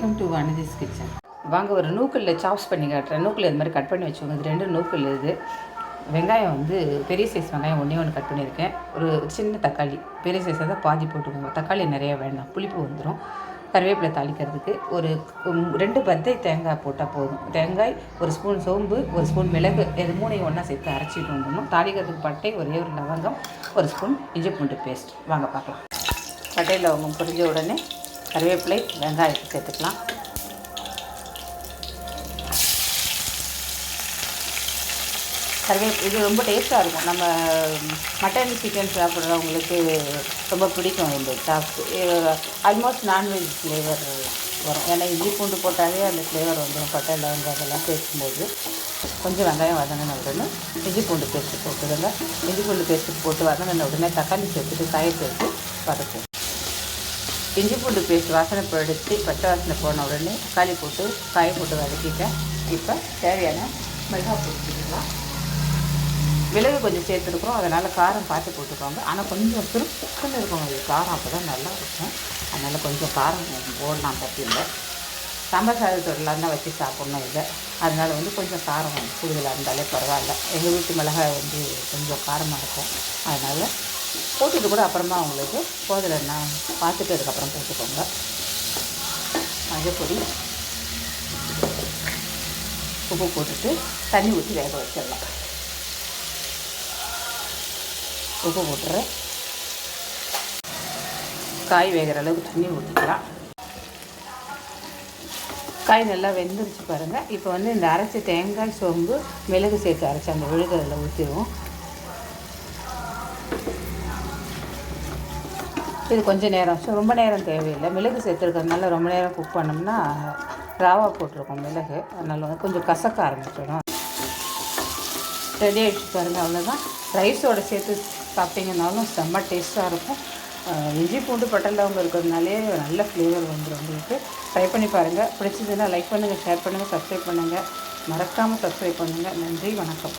Welcome to Vanathi's kitchen வாங்க ஒரு நூக்கலில் chops பண்ணி காட்டுறேன். நூக்கல் இது மாதிரி கட் பண்ணி வச்சுக்கோங்க. இது ரெண்டு நூக்கல் இது. வெங்காயம் வந்து பெரிய சைஸ் வெங்காயம் ஒன்றே ஒன்று கட் பண்ணியிருக்கேன். ஒரு சின்ன தக்காளி. பெரிய சைஸாக தான் பாதி போட்டுக்கோங்க. தக்காளி நிறைய வேண்டாம். புளிப்பு வந்துடும் கருவேப்பிலை தாளிக்கிறதுக்கு ஒரு ரெண்டு பத்தை தேங்காய் போட்டால் போதும். தேங்காய் ஒரு ஸ்பூன் சோம்பு ஒரு ஸ்பூன் மிளகு இது மூணையும் ஒன்றா சேர்த்து அரைச்சிட்டு வந்துடணும். தாளிக்கிறதுக்கு பட்டை ஒரே ஒரு லவங்கம் ஒரு ஸ்பூன் இஞ்சி பூண்டு பேஸ்ட் வாங்க பார்க்கலாம். பட்டை லவங்கம் புரிஞ்ச உடனே கருவேப்பிலை வெங்காயத்தை சேர்த்துக்கலாம். கருவேப் இது ரொம்ப டேஸ்ட்டாக இருக்கும். நம்ம மட்டன் சிக்கன் சாப்பிட்றவங்களுக்கு ரொம்ப பிடிக்கும் இந்த சாப்பிட்டு ஆல்மோஸ்ட் நான்வெஜ் ஃப்ளேவர் வரும். ஏன்னா இஞ்சி பூண்டு போட்டாலே அந்த ஃப்ளேவர் வந்துடும் பட்டை லவங்கம் அதெல்லாம் சேர்க்கும்போது கொஞ்சம் வெங்காயம் வதங்கின உடனே இஞ்சி பூண்டு பேஸ்ட்டு போட்டுடுங்க இஞ்சி பூண்டு பேஸ்ட்டு போட்டு வதங்கின உடனே தக்காளி சேர்த்துட்டு காயை சேர்த்து வதக்கும் இஞ்சி பூண்டு பேஸ்ட் வாசனை படுத்தி பச்சை வாசனை போன உடனே தக்காளி போட்டு காய் போட்டு வதக்கிட்டேன். இப்போ தேவையான மிளகாய் போட்டுக்கலாம். மிளகு கொஞ்சம் சேர்த்துருக்குறோம் அதனால் காரம் பார்த்து போட்டுக்கோங்க. ஆனால் கொஞ்சம் திருப்புன்னு இருக்கும். அது காரம் அப்போ தான் நல்லா இருக்கும். அதனால் கொஞ்சம் காரம் போடலாம் பற்றி இல்லை சாம்பார் சாதத்தோடலாம் தான் வச்சு சாப்பிட்ணும் இல்லை அதனால் வந்து கொஞ்சம் காரம் கூடுதலாக இருந்தாலே பரவாயில்ல. எங்கள் வீட்டு மிளகாய் வந்து கொஞ்சம் காரமாக இருக்கும். அதனால் போட்டுட்டு கூட அப்புறமா உங்களுக்கு போதில்லைன்னா பார்த்துட்டு அதுக்கப்புறம் போட்டுக்கோங்க. மஞ்சப்பொடி உப்பு போட்டுட்டு தண்ணி ஊற்றி வேக வச்சிடலாம். உப்பு போட்டுறேன். காய் வேகிற அளவுக்கு தண்ணி ஊற்றிக்கலாம் காய் நல்லா வெந்துருச்சு பாருங்கள் இப்போ வந்து இந்த அரைச்ச தேங்காய் சோம்பு மிளகு சேர்த்து அரைச்சி அந்த விழுகிறதில் அதில் ஊற்றிடுவோம் இது கொஞ்சம் நேரம். ஸோ ரொம்ப நேரம் தேவையில்லை. மிளகு சேர்த்துருக்கறதுனால ரொம்ப நேரம் குக் பண்ணோம்னா ராவா போட்டிருக்கோம் மிளகு. அதனால் வந்து கொஞ்சம் கசக்க ஆரம்பிச்சிடும். ரெடி ஆகிடுச்சு பாருங்கள் அவ்வளோதான் ரைஸோடு சேர்த்து சாப்பிட்டீங்கன்னாலும் செம்ம டேஸ்ட்டாக இருக்கும். இஞ்சி பூண்டு பட்டலவங்க லவங்கம் இருக்கிறதுனாலே நல்ல ஃப்ளேவர் வந்துடும் உங்களுக்கு. ட்ரை பண்ணி பாருங்கள் பிடிச்சதுன்னா லைக் பண்ணுங்கள் ஷேர் பண்ணுங்கள் சப்ஸ்கிரைப் பண்ணுங்கள் மறக்காமல் சப்ஸ்கிரைப் பண்ணுங்கள் நன்றி வணக்கம்.